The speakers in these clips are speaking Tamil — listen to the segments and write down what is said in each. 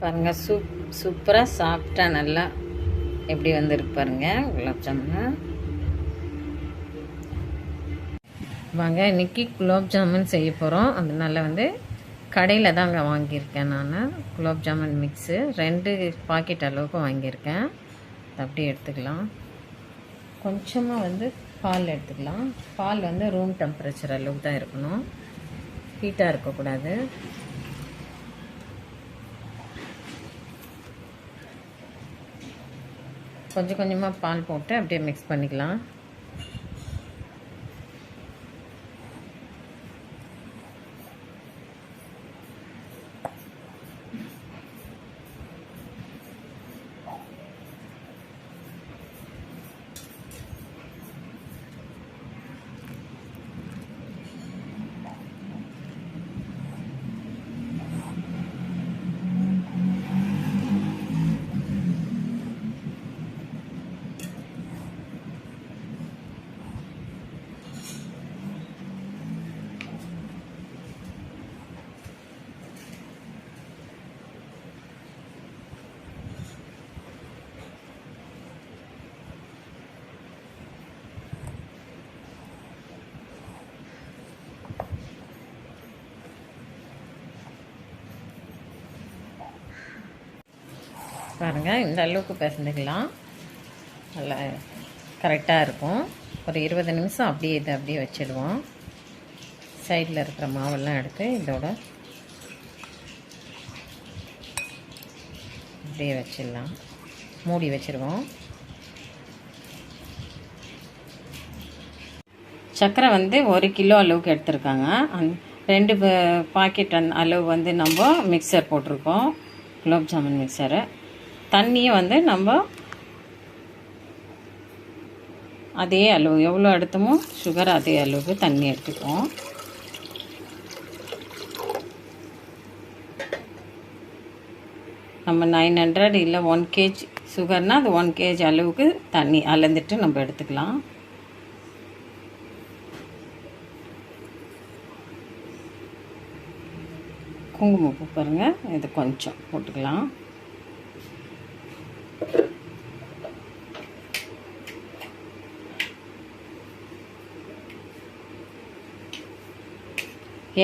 பாருங்க சூப் சூப்பராக சாப்பிட்டா நல்லா எப்படி வந்துருக்கு பாருங்க குலாப் ஜாமுன். வாங்க இன்னைக்கு குலாப் ஜாமுன் செய்ய போகிறோம் அதனால வந்து கடையில் தாங்க வாங்கியிருக்கேன் நான். குலாப் ஜாமுன் மிக்ஸு ரெண்டு பாக்கெட் அளவுக்கு வாங்கியிருக்கேன். அதை அப்படியே எடுத்துக்கலாம். கொஞ்சமாக வந்து பால் எடுத்துக்கலாம். பால் வந்து ரூம் டெம்பரேச்சர் அளவுக்கு தான் இருக்கணும். ஹீட்டாக இருக்கக்கூடாது. கொஞ்சம் கொஞ்சமாக பால் போட்டு அப்படியே மிக்ஸ் பண்ணிக்கலாம். பாருங்கள் இந்த அளவுக்கு பிசைஞ்சிக்கலாம். நல்லா கரெக்டாக இருக்கும். ஒரு இருபது நிமிஷம் அப்படியே இதை அப்படியே வச்சிடுவோம். சைடில் இருக்கிற மாவெல்லாம் எடுத்து இதோட அப்படியே வச்சிடலாம். மூடி வச்சுருவோம். சர்க்கரை வந்து ஒரு கிலோ அளவுக்கு எடுத்திருக்காங்க. அந் ரெண்டு பாக்கெட் அளவு வந்து நம்ம மிக்சர் போட்டிருக்கோம். குலோப் ஜாமுன் மிக்சரு தண்ணியை வந்து நம்ம அதே அளவு எவ்வளோ எடுத்தோமோ சுகர் அதே அளவுக்கு தண்ணி எடுத்துக்குவோம். நம்ம நைன் ஹண்ட்ரட் இல்லை ஒன் கேஜ் சுகர்னால் அது ஒன் கேஜ் அளவுக்கு தண்ணி அளந்துட்டு நம்ம எடுத்துக்கலாம். குங்குமப்பூ பாருங்கள் இது கொஞ்சம் போட்டுக்கலாம்.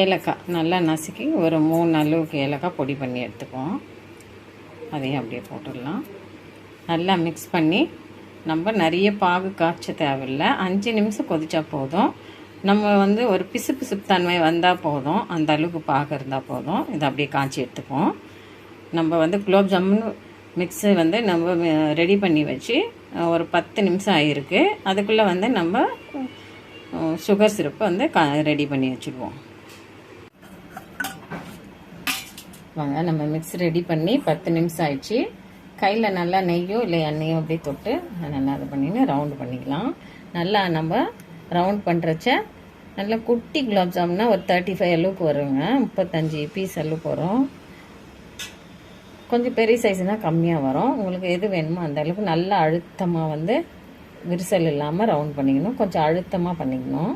ஏலக்காய் நல்லா நசுக்கி ஒரு மூணு அளவுக்கு ஏலக்காய் பொடி பண்ணி எடுத்துக்குவோம். அதையும் அப்படியே போட்டுடலாம். நல்லா மிக்ஸ் பண்ணி நம்ம நிறைய பாகு காய்ச்ச தேவையில்லை. அஞ்சு நிமிஷம் கொதிச்சா போதும். நம்ம வந்து ஒரு பிசு பிசுப்பு தன்மை வந்தால் போதும். அந்த அளவுக்கு பாகு இருந்தால் போதும். இதை அப்படியே காய்ச்சி எடுத்துப்போம் நம்ம வந்து குலோப் ஜாமுன் மிக்ஸு வந்து நம்ம ரெடி பண்ணி வச்சு ஒரு பத்து நிமிஷம் ஆகிருக்கு அதுக்குள்ளே வந்து நம்ம சுகர் சிரப்பு வந்து கா ரெடி பண்ணி வச்சுக்குவோம் வாங்க நம்ம மிக்ஸ் ரெடி பண்ணி பத்து நிமிஷம் ஆயிடுச்சு. கையில் நல்லா நெய்யோ இல்லை எண்ணெயோ அப்படியே தொட்டு நல்லா இது பண்ணின்னு ரவுண்டு பண்ணிக்கலாம். நல்லா நம்ம ரவுண்ட் பண்ணுறச்ச நல்லா குட்டி குலாப் ஜாமுன்னா ஒரு தேர்ட்டி ஃபைவ் அளவுக்கு வருங்க. முப்பத்தஞ்சு பீஸ் அளவுக்கு வரும் கொஞ்சம் பெரிய சைஸ்னால் கம்மியாக வரும். உங்களுக்கு எது வேணுமோ அந்த அளவுக்கு நல்லா அழுத்தமாக வந்து விரிசல் இல்லாமல் ரவுண்ட் பண்ணிக்கணும். கொஞ்சம் அழுத்தமாக பண்ணிக்கணும்.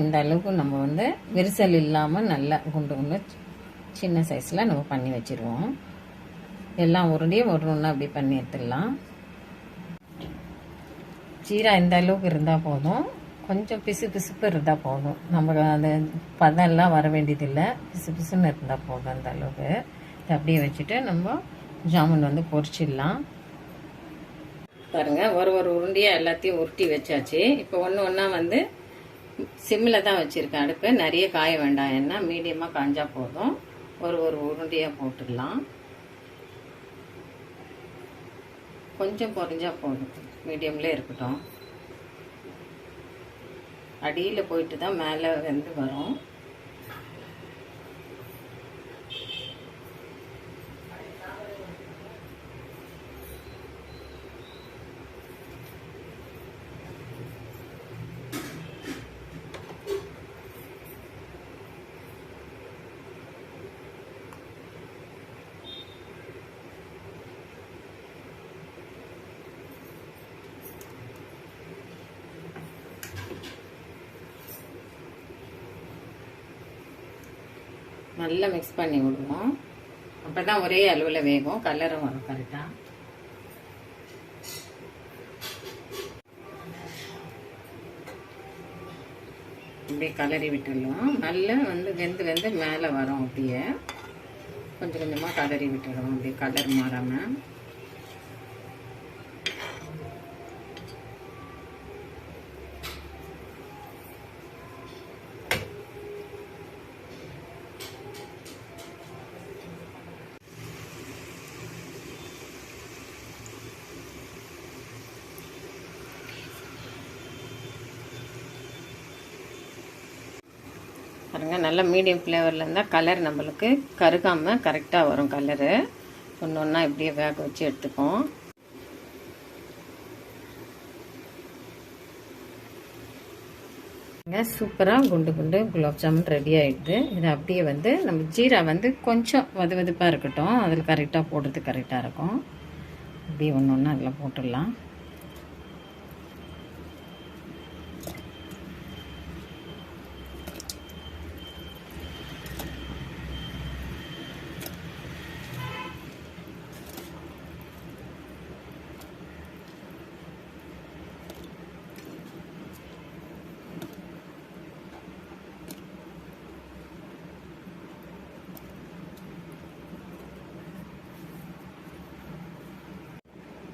இந்த அளவுக்கு நம்ம வந்து விரிசல் இல்லாமல் நல்லா குண்டு குண்டு சின்ன சைஸில் நம்ம பண்ணி வச்சுருவோம். எல்லாம் உருண்டியும் ஒரு ஒன்று அப்படி பண்ணி எடுத்துடலாம். ஜீரா இந்த அளவுக்கு இருந்தால் போதும். கொஞ்சம் பிசு பிசுப்பு இருந்தால் போதும். நமக்கு அந்த பதம்லாம் வர வேண்டியதில்லை. பிசு பிசுன்னு இருந்தால் போதும் அந்த அளவுக்கு. இதை அப்படியே வச்சுட்டு நம்ம ஜாமுன் வந்து பொரிச்சிடலாம். பாருங்கள் ஒரு ஒரு உருண்டியாக எல்லாத்தையும் உருட்டி வச்சாச்சு. இப்போ ஒன்று ஒன்றா வந்து சிம்மில் தான் வச்சுருக்கேன் அடுப்பு. நிறைய காய வேண்டாம். என்ன? மீடியமாக காஞ்சா போதும். ஒரு ஒரு உருண்டையாக போட்டுடலாம். கொஞ்சம் குறைஞ்சா போதும். மீடியமில் இருக்கட்டும். அடியில் போயிட்டு தான் மேலே வந்து வரும். நல்லா மிக்ஸ் பண்ணி விடுவோம். அப்போ தான் ஒரே அளவில் வேகும். கலரும் வரும் கரெக்டாக அப்படியே கலரி விட்டுடலாம். நல்லா வந்து வெந்து வெந்து மேலே வரும் அப்படியே. கொஞ்சம் கொஞ்சமாக கலரி விட்டுடுவோம் அப்படியே கலர் மாறாமல் பாருங்கள் நல்ல மீடியம் ஃப்ளேவரில் இருந்தால் கலர் நம்மளுக்கு கருகாமல் கரெக்டாக வரும் கலரு ஒன்று ஒன்றா இப்படியே வேக வச்சு எடுத்துப்போம். சூப்பராக குண்டு குண்டு குலாப் ஜாமுன் ரெடி ஆகிடுது இது அப்படியே வந்து நம்ம ஜீரா வந்து கொஞ்சம் வது வதுப்பாக இருக்கட்டும். அதில் கரெக்டாக போடுறது கரெக்டாக இருக்கும். அப்படியே ஒன்று ஒன்று அதில் போட்டுடலாம்.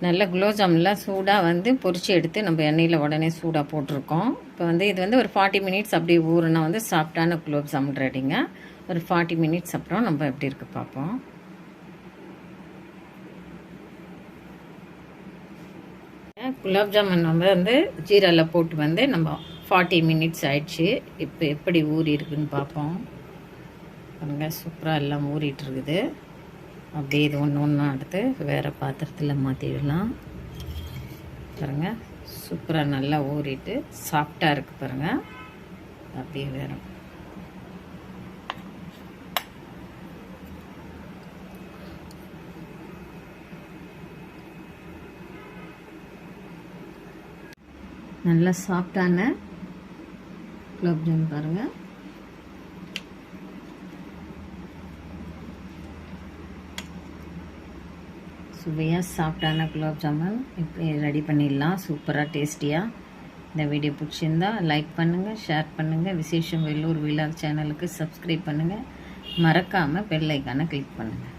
நல்ல குலோப்ஜாமுன்லாம் சூடாக வந்து பொறிச்சு எடுத்து நம்ம எண்ணெயில் உடனே சூடாக போட்டிருக்கோம். இப்போ வந்து இது வந்து ஒரு ஃபார்ட்டி மினிட்ஸ் அப்படியே ஊறுனா வந்து சாஃப்டான குலோப்ஜாமுல் ரெடிங்க ஒரு ஃபார்ட்டி மினிட்ஸ் அப்புறம் நம்ம எப்படி இருக்கு பார்ப்போம். குலாப் ஜாமுன் வந்து வந்து ஜீராவில் போட்டு வந்து நம்ம ஃபார்ட்டி மினிட்ஸ் ஆயிடுச்சு. இப்போ எப்படி ஊறி இருக்குதுன்னு பார்ப்போம். பாருங்கள் சூப்பராக எல்லாம் ஊறிட்டு இருக்குது. அப்படியே இது ஒன்று ஒன்றா எடுத்து வேறு பாத்திரத்தில் மாற்றிடலாம் பாருங்கள் சூப்பராக நல்லா ஊறிட்டு சாஃப்டாக இருக்குது பாருங்கள் அப்படியே வேறு. நல்லா சாஃப்டான குலோப்ஜாமுன் பாருங்கள் சுவையாக சாஃப்டான குலோப் ஜாமுன்? இப்போ ரெடி பண்ணிடலாம். சூப்பராக டேஸ்டியாக இந்த வீடியோ பிடிச்சிருந்தா லைக் பண்ணுங்கள் ஷேர் பண்ணுங்கள் விசேஷம் வெள்ளூர் விழா சேனலுக்கு சப்ஸ்கிரைப் பண்ணுங்கள் மறக்காமல் பெல்லைக்கான கிளிக் பண்ணுங்கள்